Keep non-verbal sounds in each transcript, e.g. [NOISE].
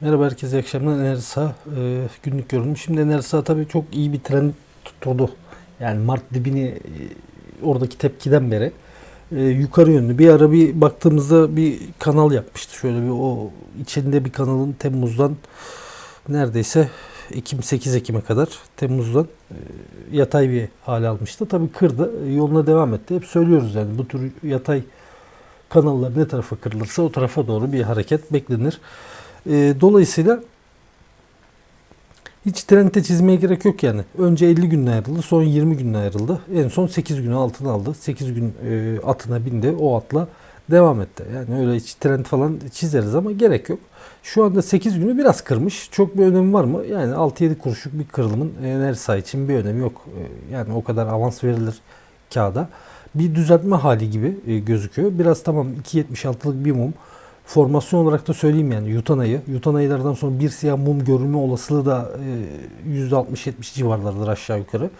Merhaba herkese iyi akşamlar. Enerjisa e, günlük görünüm. Şimdi Enerjisa tabii çok iyi bir trend tutturdu. Yani Mart dibini e, oradaki tepkiden beri e, yukarı yönlü. Bir ara bir baktığımızda bir kanal yapmıştı. Şöyle bir o içinde bir kanalın Temmuz'dan neredeyse Ekim 8 Ekim'e kadar Temmuz'dan e, yatay bir hale almıştı. Tabii kırdı. E, yoluna devam etti. Hep söylüyoruz yani bu tür yatay kanallar ne tarafa kırılırsa o tarafa doğru bir hareket beklenir. E, dolayısıyla hiç trendte çizmeye gerek yok yani. Önce 50 günle ayrıldı, sonra 20 günle ayrıldı. En son 8 günü altına aldı. 8 gün e, atına bindi, o atla devam etti. Yani öyle hiç trend falan çizeriz ama gerek yok. Şu anda 8 günü biraz kırmış. Çok bir önemi var mı? Yani 6-7 kuruşluk bir kırılımın enerji için bir önemi yok. E, Yani o kadar avans verilir kağıda. Bir düzeltme hali gibi e, gözüküyor. Biraz tamam 2.76'lık bir mum. Formasyon olarak da söyleyeyim yani yutanayı. Yutanaylardan sonra bir siyah mum görünme olasılığı da e, %60-70 civarlardır aşağı yukarı.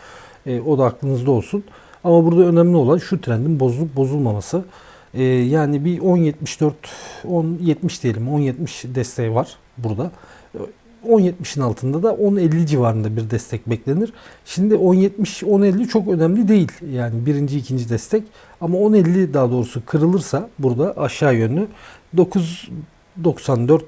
E, o da aklınızda olsun. Ama burada önemli olan şu trendin bozulup bozulmaması. E, yani bir 10.74, 10.70 diyelim 10.70 desteği var burada. E, 10.70'in altında da 10.50 civarında bir destek beklenir. Şimdi 10.70, 10.50 çok önemli değil. Yani birinci, ikinci destek. Ama 10.50 daha doğrusu kırılırsa burada aşağı yönlü 9.94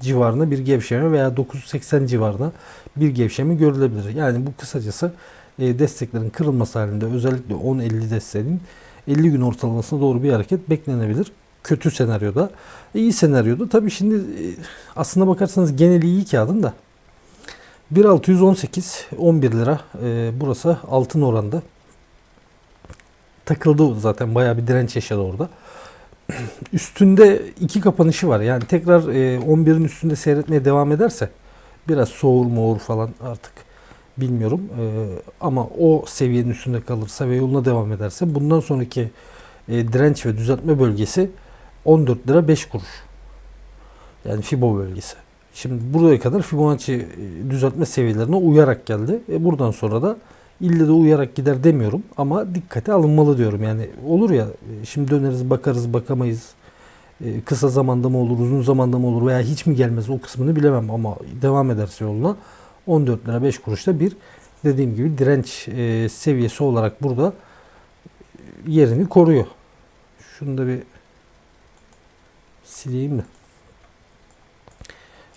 civarında bir gevşeme veya 9.80 civarında bir gevşeme görülebilir. Yani bu kısacası e, desteklerin kırılması halinde özellikle 10.50 desteğinin 50 gün ortalamasına doğru bir hareket beklenebilir. Kötü senaryoda. iyi senaryoda tabii şimdi e, aslına bakarsanız geneli iyi kağıdın da 1.618 11 lira e, burası altın oranda takıldı zaten bayağı bir direnç yaşadı orada. [CLEARS THROAT] Üstünde iki kapanışı var. Yani tekrar e, 11'in üstünde seyretmeye devam ederse biraz soğur moğur falan artık bilmiyorum. E, ama o seviyenin üstünde kalırsa ve yoluna devam ederse bundan sonraki e, direnç ve düzeltme bölgesi 14 lira 5 kuruş. Yani Fibo bölgesi. Şimdi buraya kadar Fibonacci e, düzeltme seviyelerine uyarak geldi. E, buradan sonra da ille de uyarak gider demiyorum ama dikkate alınmalı diyorum. Yani olur ya e, şimdi döneriz bakarız bakamayız. E, kısa zamanda mı olur uzun zamanda mı olur veya hiç mi gelmez o kısmını bilemem ama devam ederse yoluna 14 lira 5 kuruşta bir dediğim gibi direnç seviyesi olarak burada yerini koruyor. Şunu da bir sileyim de.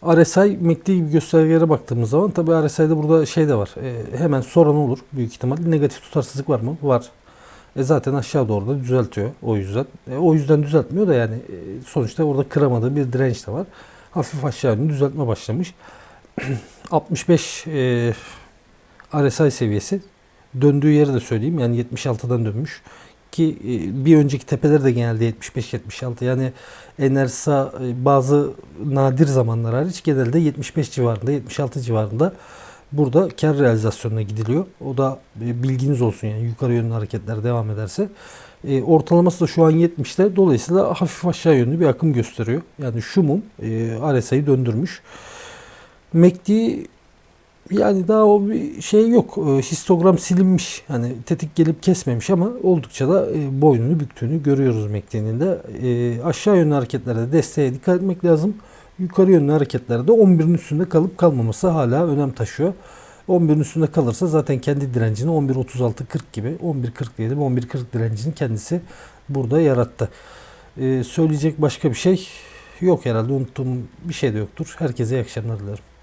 RSI MACD gibi göstergelere baktığımız zaman tabi RSI'de burada şey de var. E, hemen soran olur büyük ihtimal. Negatif tutarsızlık var mı? Var. E, zaten aşağı doğru da düzeltiyor o yüzden. E, o yüzden düzeltmiyor da yani e, sonuçta orada kıramadığı bir direnç de var. Hafif aşağı yönlü düzeltme başlamış. [CLEARS THROAT] 65 e, RSI seviyesi döndüğü yeri de söyleyeyim. Yani 76'dan dönmüş ki e, bir önceki tepeler de genelde 75-76 yani Enersa e, bazı nadir zamanlar hariç genelde 75 civarında 76 civarında burada kar realizasyonuna gidiliyor. O da e, bilginiz olsun yani yukarı yönlü hareketler devam ederse. Ortalaması da şu an 70'te. Dolayısıyla hafif aşağı yönlü bir akım gösteriyor. Yani şu mum e, RSI'yi döndürmüş. MACD yani daha o bir şey yok. E, histogram silinmiş. Hani tetik gelip kesmemiş ama oldukça da e, boynunu büktüğünü görüyoruz MACD'nin de. E, aşağı yönlü hareketlerde desteğe dikkat etmek lazım. Yukarı yönlü hareketlerde 11'in üstünde kalıp kalmaması hala önem taşıyor. 11'in üstünde kalırsa zaten kendi direncini 11.36-40 gibi 11.40 diyelim 11.40 direncini kendisi burada yarattı. Ee, söyleyecek başka bir şey yok herhalde unuttuğum bir şey de yoktur. Herkese iyi akşamlar dilerim.